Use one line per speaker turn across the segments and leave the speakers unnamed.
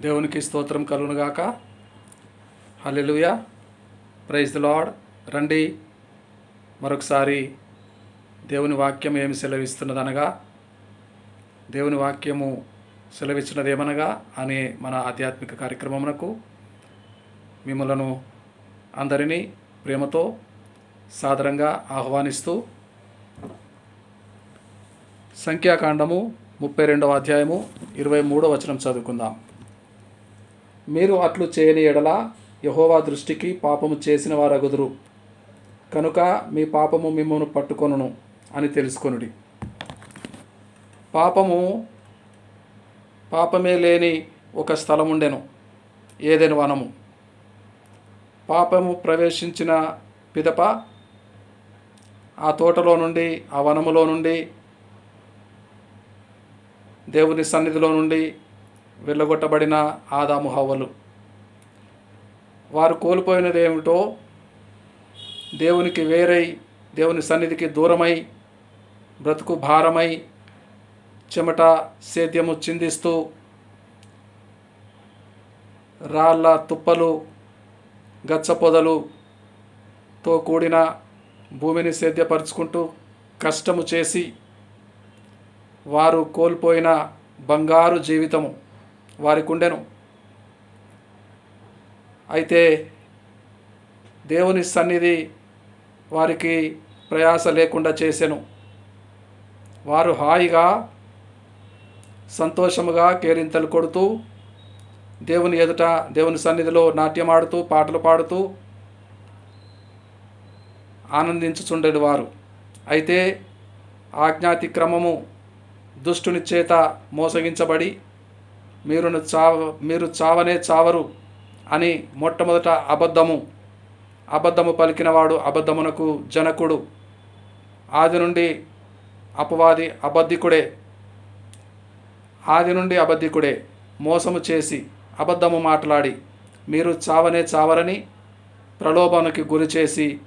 దేవునికి స్తోత్రం కలుగునుగాక హలెలుయ ప్రైజ్ ద లార్డ్. రండి. మరొకసారి దేవుని వాక్యం ఏమి సెలవిస్తున్నదనగా దేవుని వాక్యము సెలవిచ్చినదేమనగా అనే మన ఆధ్యాత్మిక కార్యక్రమమునకు మిమ్మలను అందరినీ ప్రేమతో సాదరంగా ఆహ్వానిస్తూ సంఖ్యాకాండము ముప్పై రెండవ అధ్యాయము ఇరవై మూడో వచనం చదువుకుందాం. మీరు అట్లు చేయని ఎడల యహోవా దృష్టికి పాపము చేసిన వారగుదురు. కనుక మీ పాపము మిమ్మల్ని పట్టుకొనును అని తెలుసుకొనుడి. పాపము పాపమే లేని ఒక స్థలం ఉండెను ఏదైనా వనము? పాపము ప్రవేశించిన పిదప ఆ తోటలో నుండి ఆ వనములో నుండి దేవుని సన్నిధిలో నుండి వెళ్ళగొట్టబడిన ఆదాము హవ్వలు. వారు కోల్పోయినది ఏమిటో దేవునికి వేరై దేవుని సన్నిధికి దూరమై బ్రతుకు భారమై చెమట సేద్యము చిందిస్తూ రాళ్ళ తుప్పలు గచ్చ పొదలుతో కూడిన భూమిని సేద్యపరుచుకుంటూ కష్టము చేసి వారు కోల్పోయిన బంగారు జీవితము. వారికి ఉండెను అయితే దేవుని సన్నిధి వారికి ప్రయాస లేకుండా చేశాను వారు హాయిగా సంతోషముగా కేరింతలు కొడుతూ దేవుని ఎదుట దేవుని సన్నిధిలో నాట్యమాడుతూ పాటలు పాడుతూ ఆనందించుచుండేది వారు. అయితే ఆజ్ఞాతిక్రమము దుష్టుని చేత మోసగించబడి మీరును చావ మీరు చావనే చావరు అని మొట్టమొదట అబద్ధము అబద్ధము పలికినవాడు అబద్ధమునకు జనకుడు. ఆది నుండి అపవాది అబద్ధికుడే. ఆది నుండి అబద్ధికుడే. మోసము చేసి అబద్ధము మాట్లాడి మీరు చావనే చావరని ప్రలోభానికి గురి చేసి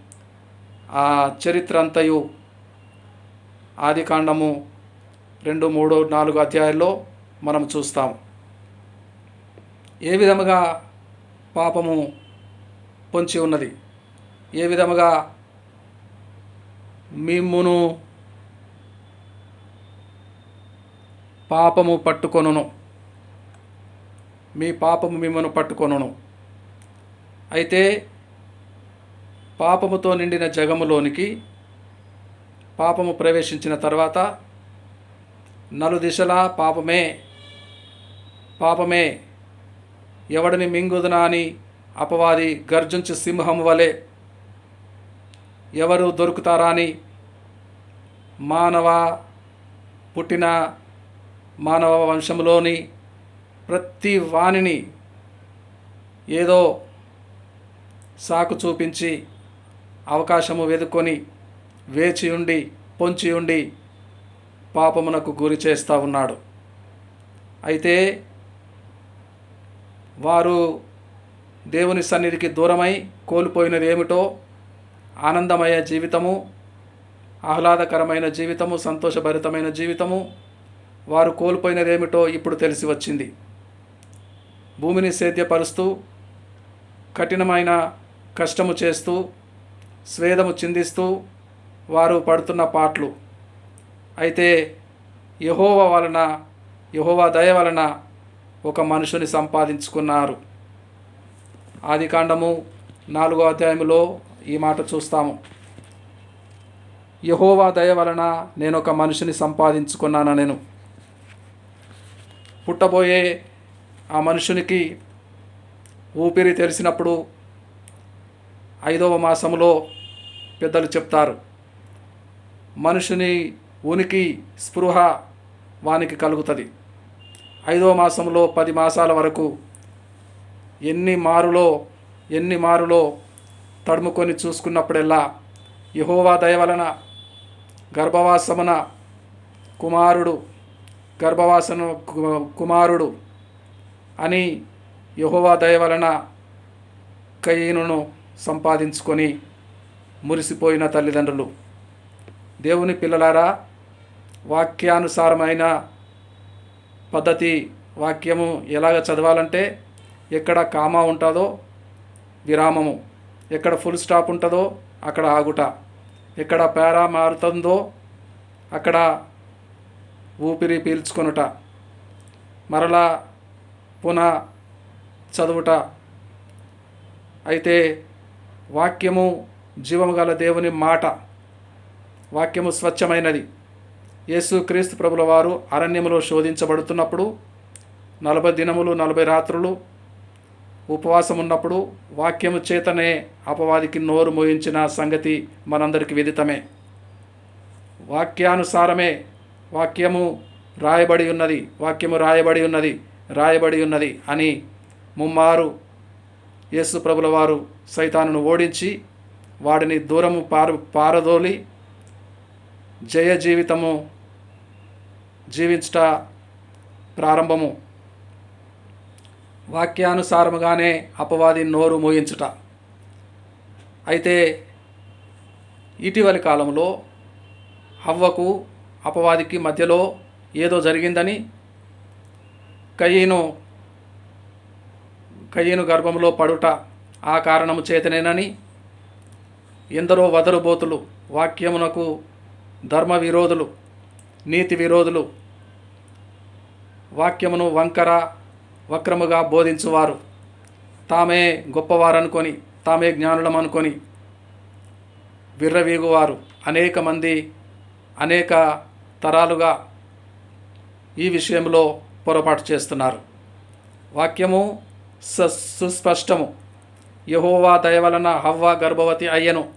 ఆ చరిత్ర అంతయు ఆది కాండము రెండు మూడు నాలుగు అధ్యాయాల్లో మనం చూస్తాం. ఏ విధముగా పాపము పొంచి ఉన్నది? ఏ విధముగా మిమ్మును పాపము పట్టుకొనును? మీ పాపము మిమ్మను పట్టుకొనును. అయితే పాపముతో నిండిన జగములోనికి పాపము ప్రవేశించిన తర్వాత నలుదిశలా పాపమే పాపమే ఎవడిని మింగుదునా అని అపవాది గర్జించు సింహం వలె ఎవరు దొరుకుతారా అని మానవ పుట్టిన మానవ వంశంలోని ప్రతి వాణిని ఏదో సాకు చూపించి అవకాశము వెదుకొని వేచి ఉండి పొంచి ఉండి పాపమునకు గురి చేస్తూ ఉన్నాడు. అయితే వారు దేవుని సన్నిధికి దూరమై కోల్పోయినది ఏమిటో ఆనందమయ జీవితము ఆహ్లాదకరమైన జీవితము సంతోషభరితమైన జీవితము వారు కోల్పోయినది ఏమిటో ఇప్పుడు తెలిసి వచ్చింది. భూమిని సేద్యపరుస్తూ కఠినమైన కష్టము చేస్తూ స్వేదము చిందిస్తూ వారు పడుతున్న పాటలు. అయితే యహోవ వలన యహోవా దయ వలన ఒక మనుషుని సంపాదించుకున్నారు. ఆది కాండము నాలుగో అధ్యాయంలో ఈ మాట చూస్తాము. యహోవా దయ వలన నేను ఒక మనిషిని సంపాదించుకున్నాను నేను? పుట్టబోయే ఆ మనుషునికి ఊపిరి తెలిసినప్పుడు ఐదవ మాసములో పెద్దలు చెప్తారు మనుషుని ఉనికి స్పృహ వానికి కలుగుతుంది. ఐదో మాసంలో పది మాసాల వరకు ఎన్ని మారులో ఎన్ని మారులో తడుముకొని చూసుకున్నప్పుడెల్లా యహోవా దయ వలన గర్భవాసమున కుమారుడు గర్భవాసన కుమారుడు అని యహోవా దయ వలన కయ్యను సంపాదించుకొని మురిసిపోయిన తల్లిదండ్రులు. దేవుని పిల్లలారా వాక్యానుసారమైన పద్ధతి వాక్యము ఎలాగ చదవాలంటే ఎక్కడ కామా ఉంటుందో విరామము. ఎక్కడ ఫుల్ స్టాప్ ఉంటుందో అక్కడ ఆగుట. ఎక్కడ పేరా మారుతుందో అక్కడ ఊపిరి పీల్చుకొనుట. మరలా పునః చదువుట. అయితే వాక్యము జీవము గల దేవుని మాట. వాక్యము స్వచ్ఛమైనది. యేసుక్రీస్తు ప్రభుల వారు అరణ్యములో శోధించబడుతున్నప్పుడు నలభై దినములు నలభై రాత్రులు ఉపవాసం ఉన్నప్పుడు వాక్యము చేతనే అపవాదికి నోరు మోయించిన సంగతి మనందరికీ విదితమే. వాక్యానుసారమే వాక్యము రాయబడి ఉన్నది వాక్యము రాయబడి ఉన్నది రాయబడి ఉన్నది అని ముమ్మారు యేసు ప్రభుల వారు సైతానును ఓడించి వాడిని దూరము పారు పారదోలి జయ జీవితము జీవించుట ప్రారంభము. వాక్యానుసారముగానే అపవాది నోరు మోయించుట. అయితే ఇటీవలి కాలంలో హవ్వకు అపవాదికి మధ్యలో ఏదో జరిగిందని కయ్యను కయ్యను గర్భంలో పడుట ఆ కారణము చేతనేనని ఎందరో వదరుబోతులు వాక్యమునకు ధర్మ విరోధులు నీతి విరోధులు వాక్యమును వంకర వక్రముగా బోధించువారు. తామే గొప్పవారనుకొని తామే జ్ఞానులం అనుకొని విర్రవీగువారు. అనేక మంది అనేక తరాలుగా ఈ విషయంలో పొరపాటు చేస్తున్నారు. వాక్యము స సుస్పష్టము. యహోవా దయ వలన హవ్వ గర్భవతి అయ్యను.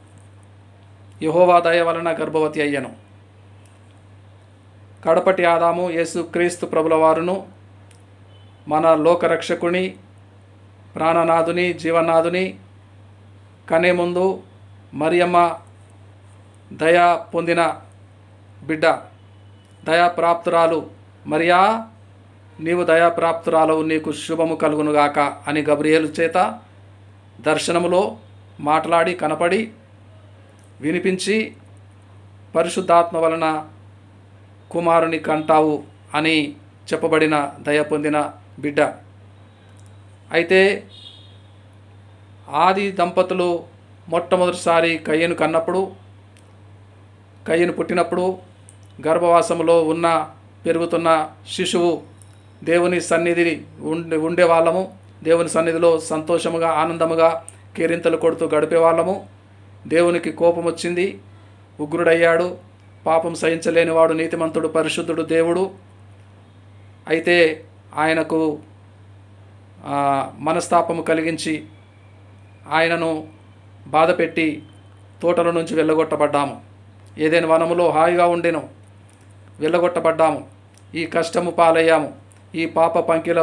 యహోవా దయ వలన గర్భవతి అయ్యను. కడపటి ఆదాము యేసు క్రీస్తు ప్రభుల వారును మన లోకరక్షకుని ప్రాణనాథుని జీవనాథుని కనే ముందు మరియమ్మ దయ పొందిన బిడ్డ దయాప్రాప్తురాలు మరియా నీవు దయాప్రాప్తురాలవు నీకు శుభము కలుగునుగాక అని గబ్రియేలు చేత దర్శనములో మాట్లాడి కనపడి వినిపించి పరిశుద్ధాత్మ వలన కుమారుని కంటావు అని చెప్పబడిన దయ పొందిన బిడ్డ. అయితే ఆది దంపతులు మొట్టమొదటిసారి కయ్యను కన్నప్పుడు కయ్యను పుట్టినప్పుడు గర్భవాసములో ఉన్న పెరుగుతున్న శిశువు దేవుని సన్నిధి ఉండే ఉండే వాళ్ళము దేవుని సన్నిధిలో సంతోషముగా ఆనందముగా కేరింతలు కొడుతూ గడిపే వాళ్ళము దేవునికి కోపం వచ్చింది ఉగ్రుడయ్యాడు. పాపం సహించలేనివాడు నీతిమంతుడు పరిశుద్ధుడు దేవుడు. అయితే ఆయనకు మనస్తాపము కలిగించి ఆయనను బాధపెట్టి తోటల నుంచి వెళ్ళగొట్టబడ్డాము. ఏదైనా వనములో హాయిగా ఉండెను వెళ్ళగొట్టబడ్డాము. ఈ కష్టము పాలయ్యాము. ఈ పాప పంకిల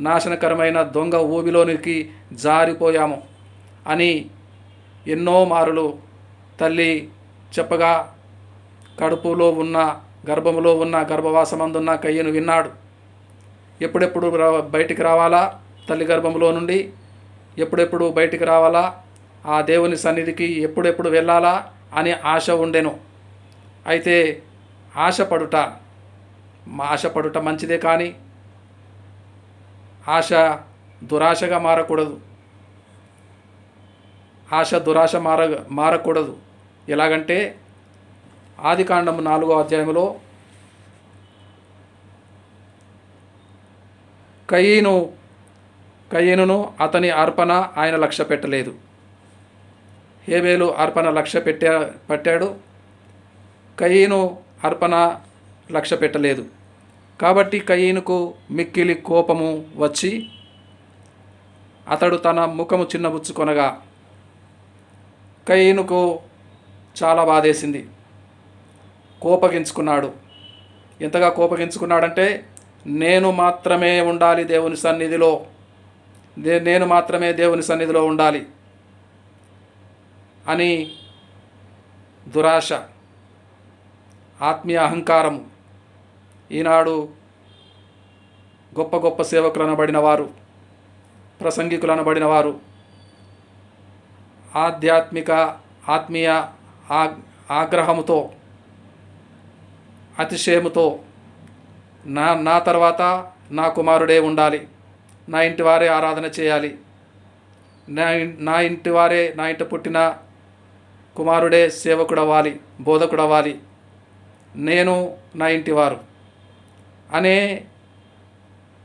నాశనకరమైన దొంగ ఊబిలోనికి జారిపోయాము అని ఎన్నో మారులు తల్లి చెప్పగా కడుపులో ఉన్న గర్భములో ఉన్న గర్భవాసమందున్న కయ్యను విన్నాడు. ఎప్పుడెప్పుడు బయటికి రావాలా? తల్లి గర్భంలో నుండి ఎప్పుడెప్పుడు బయటికి రావాలా? ఆ దేవుని సన్నిధికి ఎప్పుడెప్పుడు వెళ్ళాలా? అని ఆశ ఉండెను. అయితే ఆశపడుట ఆశపడుట మంచిదే కానీ ఆశ దురాశగా మారకూడదు. ఆశ దురాశ మార మారకూడదు. ఎలాగంటే ఆదికాండము నాలుగో అధ్యాయంలో కయీను కయ్యనును అతని అర్పణ ఆయన లక్ష్య పెట్టలేదు. హేబేలు అర్పణ లక్ష్య పెట్టా పట్టాడు. కయ్యను అర్పణ లక్ష్య పెట్టలేదు. కాబట్టి కయ్యనుకు మిక్కిలి కోపము వచ్చి అతడు తన ముఖము చిన్నబుచ్చుకొనగా కయ్యనుకు చాలా బాధేసింది. కోపగించుకున్నాడు. ఎంతగా కోపగించుకున్నాడంటే నేను మాత్రమే ఉండాలి దేవుని సన్నిధిలో. దే- నేను మాత్రమే దేవుని సన్నిధిలో ఉండాలి అని దురాశ ఆత్మీయ అహంకారము. ఈనాడు గొప్ప గొప్ప సేవకులు అనబడిన వారు ప్రసంగికులు అనబడిన వారు ఆధ్యాత్మిక ఆత్మీయ ఆగ్రహముతో అతిశయముతో నా నా తర్వాత నా కుమారుడే ఉండాలి. నా ఇంటి వారే ఆరాధన చేయాలి. నా నా ఇంటి వారే నా ఇంట పుట్టిన కుమారుడే సేవకుడవ్వాలి బోధకుడవ్వాలి. నేను నా ఇంటివారు అనే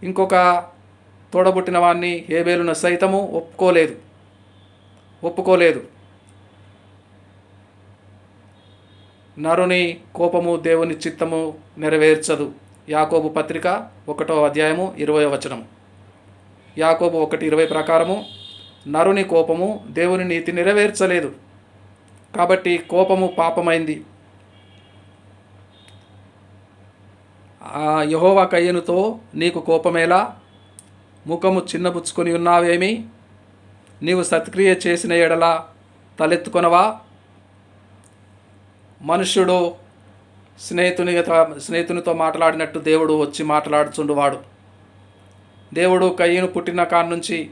ఇంకొక తోడబుట్టిన వాడిని ఏబేలును సైతము ఒప్పుకోలేదు. ఒప్పుకోలేదు. నరుని కోపము దేవుని చిత్తము నెరవేర్చదు. యాకోబు పత్రిక ఒకటో అధ్యాయము ఇరవై వచనము. యాకోబు ఒకటి ఇరవై ప్రకారము నరుని కోపము దేవుని నీతి నెరవేర్చలేదు. కాబట్టి కోపము పాపమైంది. ఆ యహోవా కయ్యనుతో నీకు కోపమేలా? ముఖము చిన్నబుచ్చుకొని ఉన్నావేమి? నీవు సత్క్రియ చేసిన ఎడల తలెత్తుకొనవా? మనుష్యుడు స్నేహితునితో స్నేహితునితో మాట్లాడినట్టు దేవుడు వచ్చి మాట్లాడుచుండువాడు దేవుడు కయ్యను పుట్టిన కాడ నుంచి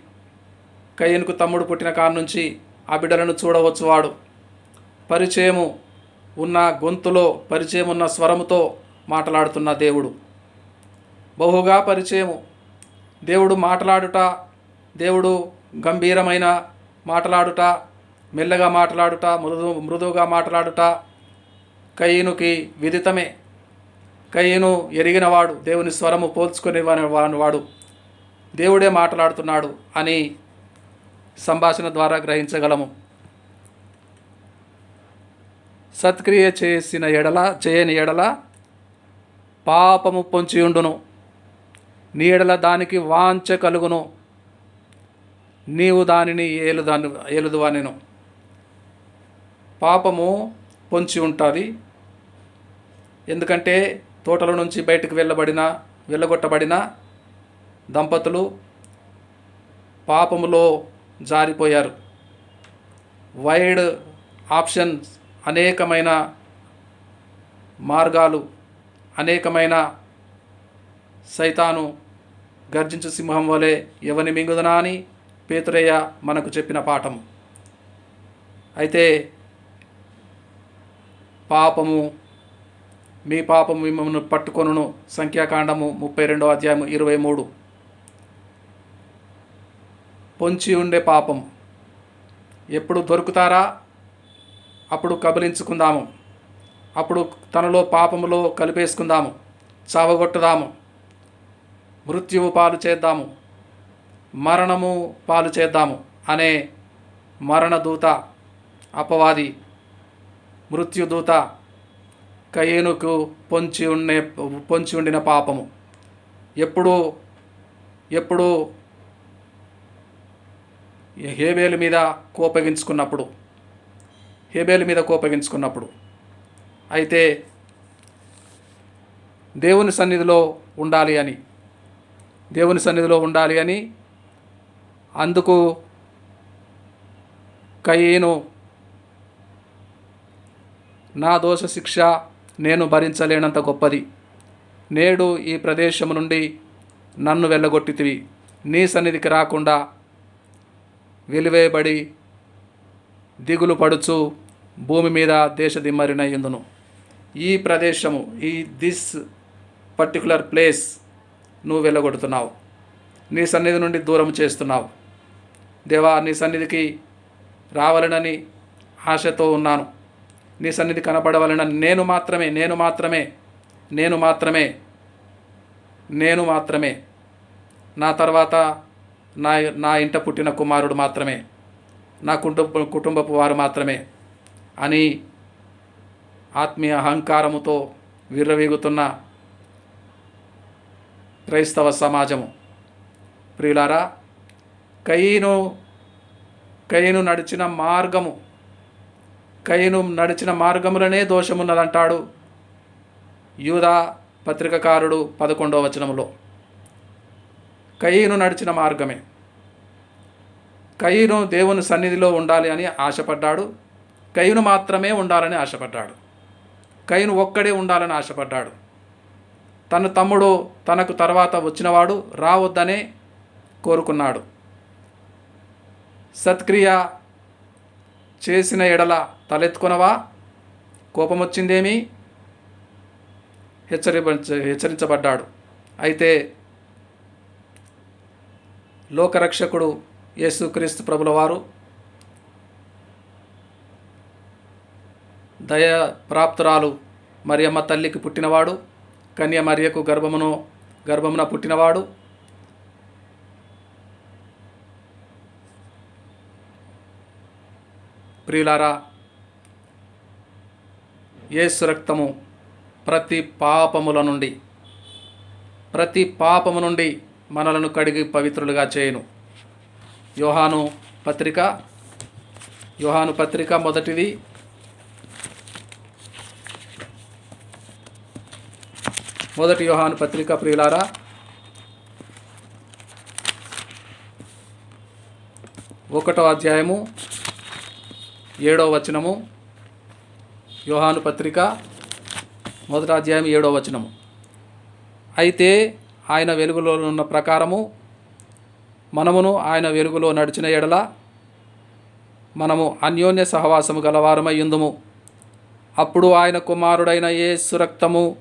కయ్యనుకు తమ్ముడు పుట్టిన కాడ నుంచి ఆ బిడ్డలను చూడవచ్చువాడు పరిచయము ఉన్న గొంతులో పరిచయం ఉన్న స్వరముతో మాట్లాడుతున్న దేవుడు. బహుగా పరిచయము. దేవుడు మాట్లాడుట దేవుడు గంభీరమైన మాట్లాడుట మెల్లగా మాట్లాడుట మృదు మృదువుగా మాట్లాడుట కయ్యనుకి విదితమే. కయ్యను ఎరిగినవాడు దేవుని స్వరము పోల్చుకునే వాని వాడు దేవుడే మాట్లాడుతున్నాడు అని సంభాషణ ద్వారా గ్రహించగలము. సత్క్రియ చేసిన ఎడల చేయని ఎడల పాపము పొంచియుండును. నీ ఎడల దానికి వాంఛ కలుగును. నీవు దానిని ఏలుదాని ఏలుదువానెను పాపము పొంచి ఉంటుంది ఎందుకంటే తోటల నుంచి బయటకు వెళ్ళబడిన వెళ్ళగొట్టబడిన దంపతులు పాపములో జారిపోయారు. వైడ్ ఆప్షన్స్ అనేకమైన మార్గాలు అనేకమైన సైతాను గర్జించు సింహం వలె ఎవని మింగుదనా అని పేతురయ్య మనకు చెప్పిన పాఠం. అయితే పాపము మీ పాపం మిమ్మల్ని పట్టుకొనును. సంఖ్యాకాండము ముప్పై రెండో అధ్యాయము ఇరవై మూడు. పొంచి ఉండే పాపం. ఎప్పుడు దొరుకుతారా? అప్పుడు కబలించుకుందాము. అప్పుడు తనలో పాపములో కలిపేసుకుందాము. చావగొట్టుదాము. మృత్యువు పాలు చేద్దాము. మరణము పాలు చేద్దాము అనే మరణదూత అపవాది మృత్యుదూత కయేనుకు పొంచి ఉండే పొంచి ఉండిన పాపము. ఎప్పుడు ఎప్పుడు హేబేలు మీద కోపగించుకున్నప్పుడు హేబేలు మీద కోపగించుకున్నప్పుడు అయితే దేవుని సన్నిధిలో ఉండాలి అని దేవుని సన్నిధిలో ఉండాలి అని అందుకు కయ్యేను నా దోష శిక్ష నేను భరించలేనంత గొప్పది. నేడు ఈ ప్రదేశం నుండి నన్ను వెళ్ళగొట్టితివి. నీ సన్నిధికి రాకుండా వెలివేయబడి దిగులు పడుచు భూమి మీద దేశ దిమ్మరినయ్యుందును ఈ ప్రదేశము ఈ దిస్ పర్టికులర్ ప్లేస్ నువ్వు వెళ్ళగొడుతున్నావు. నీ సన్నిధి నుండి దూరం చేస్తున్నావు. దేవా నీ సన్నిధికి రావాలనని ఆశతో ఉన్నాను. నీ సన్నిధి కనపడవలన నేను మాత్రమే నేను మాత్రమే నేను మాత్రమే నేను మాత్రమే. నా తర్వాత నా నా ఇంట పుట్టిన కుమారుడు మాత్రమే. నా కుటుంబ కుటుంబపు వారు మాత్రమే అని ఆత్మీయ అహంకారముతో విర్రవీగుతున్న క్రైస్తవ సమాజము. ప్రియులారా కయ్యను కయ్యను నడిచిన మార్గము కయ్యను నడిచిన మార్గములనే దోషమున్నదంటాడు. యూదా పత్రికకారుడు పదకొండవ వచనములో. కయ్యను నడిచిన మార్గమే. కయ్యను దేవుని సన్నిధిలో ఉండాలి అని ఆశపడ్డాడు. కయ్యను మాత్రమే ఉండాలని ఆశపడ్డాడు. కయ్యను ఒక్కడే ఉండాలని ఆశపడ్డాడు. తన తమ్ముడు తనకు తర్వాత వచ్చినవాడు రావద్దనే కోరుకున్నాడు. సత్క్రియ చేసిన ఎడల తలెత్తుకొనవా? కోపమొచ్చిందేమి? హెచ్చరిప హెచ్చరి హెచ్చరించబడ్డాడు. అయితే లోకరక్షకుడు యేసుక్రీస్తు ప్రభుల వారు దయ ప్రాప్తురాలు మరియమ్మ తల్లికి పుట్టినవాడు కన్య మరియకు గర్భమును గర్భమున పుట్టినవాడు ప్రియులారా యేసు రక్తము ప్రతి పాపముల నుండి ప్రతి పాపము నుండి మనలను కడిగి పవిత్రులుగా చేయను. యోహాను పత్రిక యోహాను పత్రిక మొదటిది. మొదటి యోహాను పత్రిక ప్రియులారా ఒకటో అధ్యాయము ఏడో వచనము. యోహాను పత్రిక మొదటి అధ్యాయం ఏడో వచనము. అయితే ఆయన వెలుగులో ఉన్న ప్రకారము మనమును ఆయన వెలుగులో నడిచిన ఎడల మనము అన్యోన్య సహవాసము గలవారమై ఉందుము. అప్పుడు ఆయన కుమారుడైన యేసు రక్తము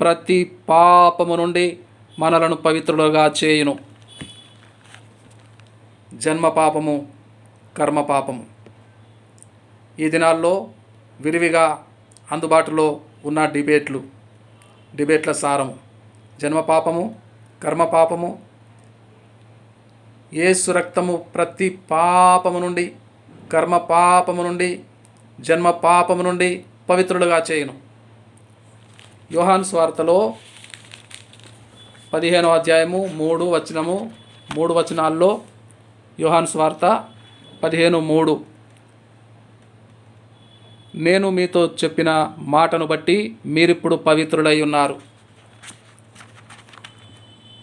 ప్రతి పాపము నుండి మనలను పవిత్రులుగా చేయును. జన్మ పాపము కర్మ పాపము. ఈ దినాల్లో విరివిగా అందుబాటులో ఉన్న డిబేట్లు. డిబేట్ల సారము. జన్మపాపము కర్మపాపము ఏసు రక్తము ప్రతి పాపము నుండి కర్మ పాపము నుండి జన్మ పాపము నుండి పవిత్రులుగా చేయను. యోహాన్ స్వార్తలో పదిహేనో అధ్యాయము మూడు వచనము మూడు వచనాల్లో యోహాన్ స్వార్త పదిహేను మూడు. నేను మీతో చెప్పిన మాటను బట్టి మీరిప్పుడు పవిత్రులై ఉన్నారు.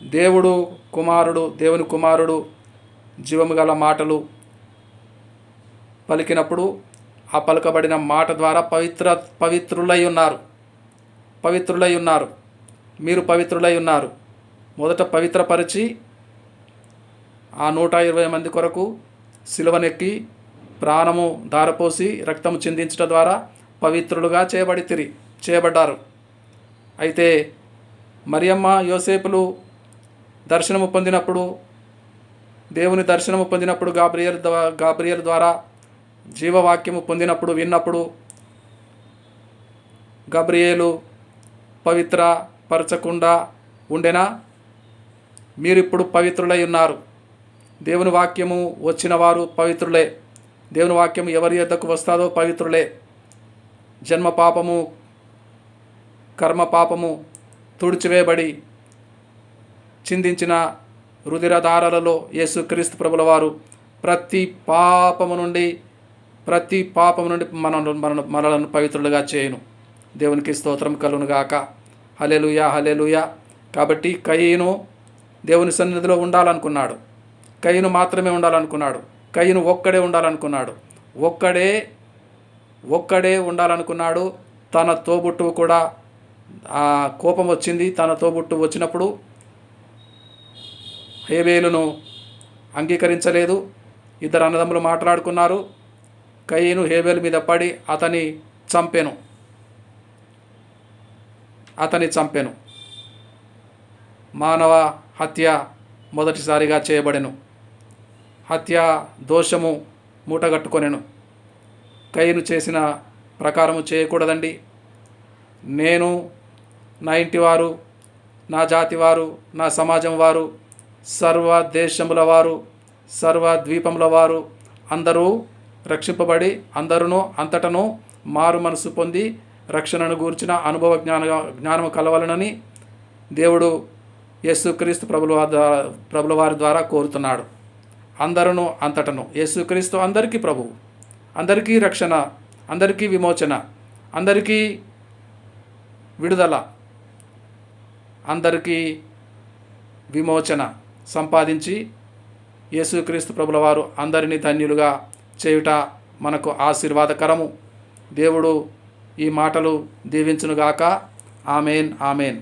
దేవుడు కుమారుడు దేవుని కుమారుడు జీవము గల మాటలు పలికినప్పుడు ఆ పలకబడిన మాట ద్వారా పవిత్ర పవిత్రులై ఉన్నారు. పవిత్రులై ఉన్నారు. మీరు పవిత్రులై ఉన్నారు. మొదట పవిత్రపరిచి ఆ నూట ఇరవై మంది కొరకు సిలువనెక్కి ప్రాణము ధారపోసి రక్తము చిందించడం ద్వారా పవిత్రులుగా చేయబడి తిరి చేయబడ్డారు. అయితే మరియమ్మ యోసేపులు దర్శనము పొందినప్పుడు దేవుని దర్శనము పొందినప్పుడు గాబ్రియల్ ద్వా- గాబ్రియల్ ద్వారా జీవవాక్యము పొందినప్పుడు విన్నప్పుడు గబ్రియేలు పవిత్ర పరచకుండా ఉండెనా? మీరిప్పుడు పవిత్రులై ఉన్నారు. దేవుని వాక్యము వచ్చిన వారు పవిత్రులే. దేవుని వాక్యం ఎవరి యొద్దకు వస్తాదో పవిత్రులే. జన్మ పాపము కర్మ పాపము తుడిచివేయబడి చిందించిన రుధిరధారలలో యేసుక్రీస్తు ప్రభుల వారు ప్రతి పాపము నుండి ప్రతి పాపము నుండి మన మన మనలను పవిత్రులుగా చేయను. దేవునికి స్తోత్రం కలునుగాక హలేలుయా హలేలుయా కాబట్టి కయ్యను దేవుని సన్నిధిలో ఉండాలనుకున్నాడు. కయ్యను మాత్రమే ఉండాలనుకున్నాడు. కయ్యను ఒక్కడే ఉండాలనుకున్నాడు. ఒక్కడే ఒక్కడే ఉండాలనుకున్నాడు. తన తోబుట్టువు కూడా ఆ కోపం వచ్చింది. తన తోబుట్టు వచ్చినప్పుడు హేబేలును అంగీకరించలేదు. ఇద్దరు అన్నదమ్ములు మాట్లాడుకున్నారు. కయ్యను హేబేలు మీద పడి అతని చంపెను. అతని చంపెను. మానవ హత్య మొదటిసారిగా చేయబడెను. హత్య దోషము మూటగట్టుకొనెను. కయ్యను చేసిన ప్రకారము చేయకూడదండి. నేను నా ఇంటివారు నా జాతి వారు నా సమాజం వారు సర్వ దేశముల వారు సర్వ ద్వీపముల వారు అందరూ రక్షింపబడి అందరూ అంతటను మారు మనసు పొంది రక్షణను గూర్చిన అనుభవ జ్ఞాన జ్ఞానము కలవలనని దేవుడు యేసుక్రీస్తు ప్రభుల ప్రభుల వారి ద్వారా కోరుతున్నాడు. అందరును అంతటను. యేసుక్రీస్తు అందరికీ ప్రభువు అందరికీ రక్షణ అందరికీ విమోచన అందరికీ విడుదల అందరికీ విమోచన సంపాదించి యేసుక్రీస్తు ప్రభుల వారు అందరినీ ధన్యులుగా చేయుట మనకు ఆశీర్వాదకరము. దేవుడు ఈ మాటలు దీవించునుగాక. Amen amen.